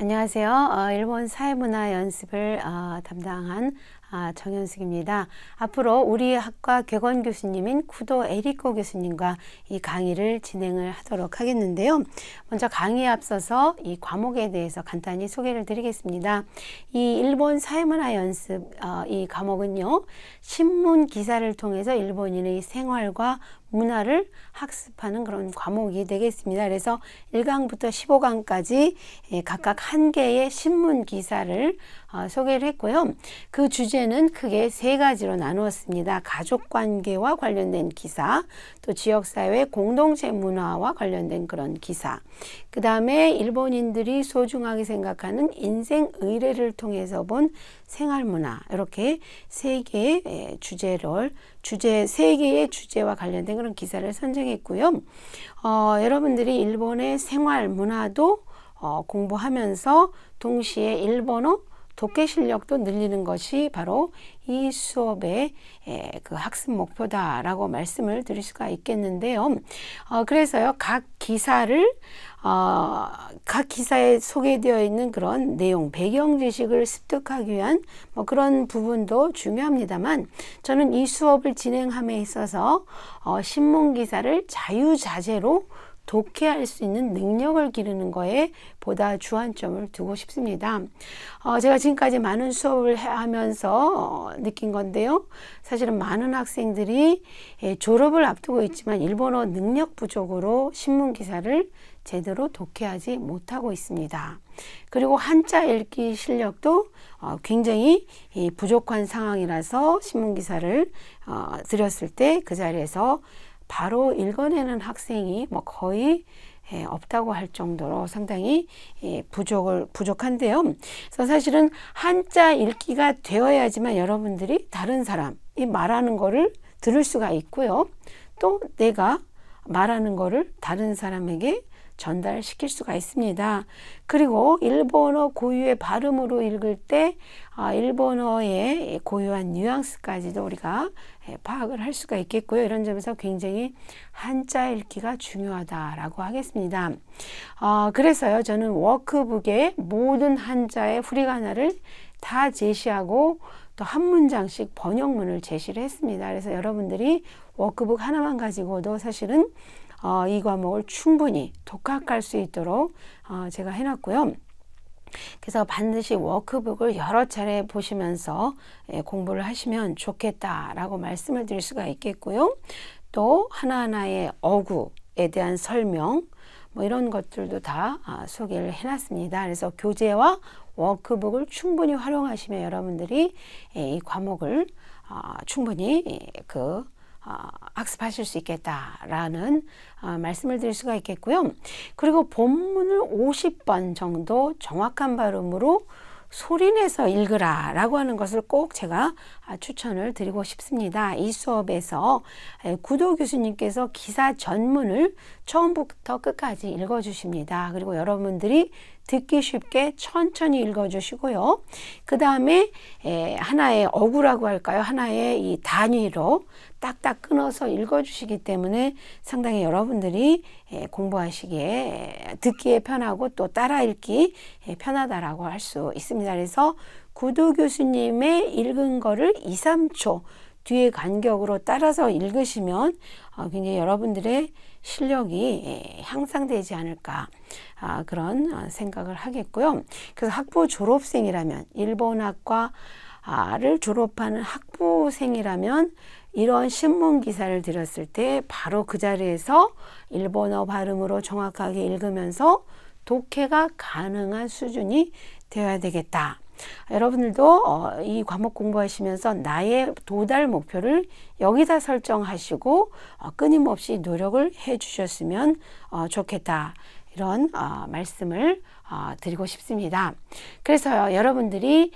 안녕하세요. 어, 일본 사회문화 연습을 어, 담당한 아, 정현숙입니다. 앞으로 우리 학과 객원 교수님인 구도 에리코 교수님과 이 강의를 진행을 하도록 하겠는데요. 먼저 강의에 앞서서 이 과목에 대해서 간단히 소개를 드리겠습니다. 이 일본 사회문화 연습 어, 이 과목은요. 신문 기사를 통해서 일본인의 생활과 문화를 학습하는 그런 과목이 되겠습니다. 그래서 1강부터 15강까지 예, 각각 한 개의 신문 기사를 어, 소개를 했고요. 그 주제 는 크게 세 가지로 나누었습니다. 가족 관계와 관련된 기사, 또 지역사회 공동체 문화와 관련된 그런 기사, 그 다음에 일본인들이 소중하게 생각하는 인생 의례를 통해서 본 생활 문화, 이렇게 세 개의 주제를, 주제, 세 개의 주제와 관련된 그런 기사를 선정했고요. 어, 여러분들이 일본의 생활 문화도 어, 공부하면서 동시에 일본어 독해 실력도 늘리는 것이 바로 이 수업의 그 학습 목표다라고 말씀을 드릴 수가 있겠는데요. 어, 그래서요, 각 기사를, 어, 각 기사에 소개되어 있는 그런 내용, 배경 지식을 습득하기 위한 뭐 그런 부분도 중요합니다만, 저는 이 수업을 진행함에 있어서 어, 신문 기사를 자유자재로 독해할 수 있는 능력을 기르는 거에 보다 주안점을 두고 싶습니다. 어, 제가 지금까지 많은 수업을 하면서 어, 느낀 건데요. 사실은 많은 학생들이 예, 졸업을 앞두고 있지만 일본어 능력 부족으로 신문 기사를 제대로 독해하지 못하고 있습니다. 그리고 한자 읽기 실력도 어, 굉장히 부족한 상황이라서 신문 기사를 어, 드렸을 때 그 자리에서 바로 읽어내는 학생이 뭐 거의 예, 없다고 할 정도로 상당히 예, 부족을 부족한데요. 그래서 사실은 한자 읽기가 되어야지만 여러분들이 다른 사람이 말하는 거를 들을 수가 있고요. 또 내가 말하는 거를 다른 사람에게 전달시킬 수가 있습니다. 그리고 일본어 고유의 발음으로 읽을 때 아, 일본어의 고유한 뉘앙스까지도 우리가 예, 파악을 할 수가 있겠고요. 이런 점에서 굉장히 한자 읽기가 중요하다라고 하겠습니다. 어, 그래서요, 저는 워크북에 모든 한자의 후리가나를 다 제시하고 또 한 문장씩 번역문을 제시를 했습니다. 그래서 여러분들이 워크북 하나만 가지고도 사실은 어, 이 과목을 충분히 독학할 수 있도록 어, 제가 해놨고요. 그래서 반드시 워크북을 여러 차례 보시면서 예, 공부를 하시면 좋겠다라고 말씀을 드릴 수가 있겠고요. 또 하나하나의 어구에 대한 설명 뭐 이런 것들도 다 아, 소개를 해놨습니다. 그래서 교재와 워크북을 충분히 활용하시면 여러분들이 예, 이 과목을 아, 충분히 예, 그 어, 학습하실 수 있겠다라는 어, 말씀을 드릴 수가 있겠고요. 그리고 본문을 50번 정도 정확한 발음으로 소리내서 읽으라 라고 하는 것을 꼭 제가 아, 추천을 드리고 싶습니다. 이 수업에서 구도 교수님께서 기사 전문을 처음부터 끝까지 읽어주십니다. 그리고 여러분들이 듣기 쉽게 천천히 읽어주시고요. 그 다음에 하나의 어구라고 할까요? 하나의 이 단위로 딱딱 끊어서 읽어주시기 때문에 상당히 여러분들이 공부하시기에 듣기에 편하고 또 따라 읽기 편하다라고 할 수 있습니다. 그래서 구두 교수님의 읽은 거를 2, 3초 뒤에 간격으로 따라서 읽으시면 어, 굉장히 여러분들의 실력이 예, 향상되지 않을까 아, 그런 어, 생각을 하겠고요. 그래서 학부 졸업생이라면 일본학과를 졸업하는 학부생이라면 이런 신문 기사를 들었을 때 바로 그 자리에서 일본어 발음으로 정확하게 읽으면서 독해가 가능한 수준이 되어야 되겠다. 여러분들도 어, 이 과목 공부하시면서 나의 도달 목표를 여기다 설정하시고 어, 끊임없이 노력을 해 주셨으면 어, 좋겠다. 이런 말씀을 드리고 싶습니다. 그래서요, 여러분들이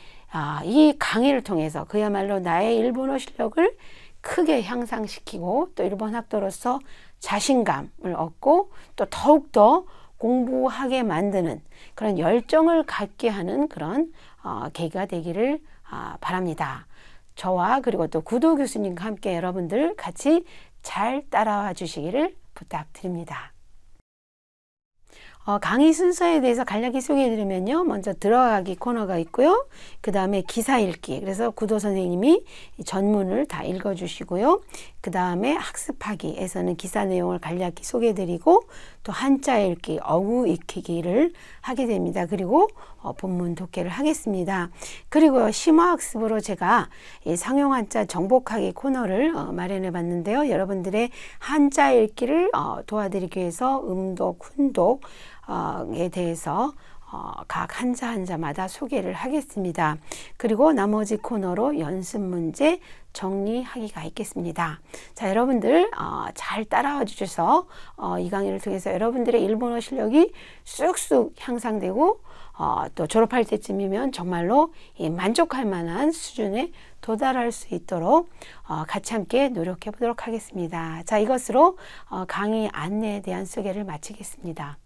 이 강의를 통해서 그야말로 나의 일본어 실력을 크게 향상시키고 또 일본 학도로서 자신감을 얻고 또 더욱더 공부하게 만드는 그런 열정을 갖게 하는 그런 어, 계기가 되기를 어, 바랍니다. 저와 그리고 또 구도 교수님과 함께 여러분들 같이 잘 따라와 주시기를 부탁드립니다. 어, 강의 순서에 대해서 간략히 소개해드리면요. 먼저 들어가기 코너가 있고요. 그 다음에 기사 읽기. 그래서 구도 선생님이 전문을 다 읽어주시고요. 그 다음에 학습하기에서는 기사 내용을 간략히 소개해드리고 또 한자 읽기, 어구 익히기를 하게 됩니다. 그리고 어, 본문 독해를 하겠습니다. 그리고 심화학습으로 제가 이 상용 한자 정복하기 코너를 어, 마련해 봤는데요. 여러분들의 한자 읽기를 어, 도와드리기 위해서 음독, 훈독에 대해서 어, 각 한자 한자마다 소개를 하겠습니다. 그리고 나머지 코너로 연습 문제 정리하기가 있겠습니다. 자, 여러분들 어, 잘 따라와 주셔서 어, 이 강의를 통해서 여러분들의 일본어 실력이 쑥쑥 향상되고 어, 또 졸업할 때쯤이면 정말로 만족할 만한 수준에 도달할 수 있도록 어, 같이 함께 노력해 보도록 하겠습니다. 자, 이것으로 어, 강의 안내에 대한 소개를 마치겠습니다.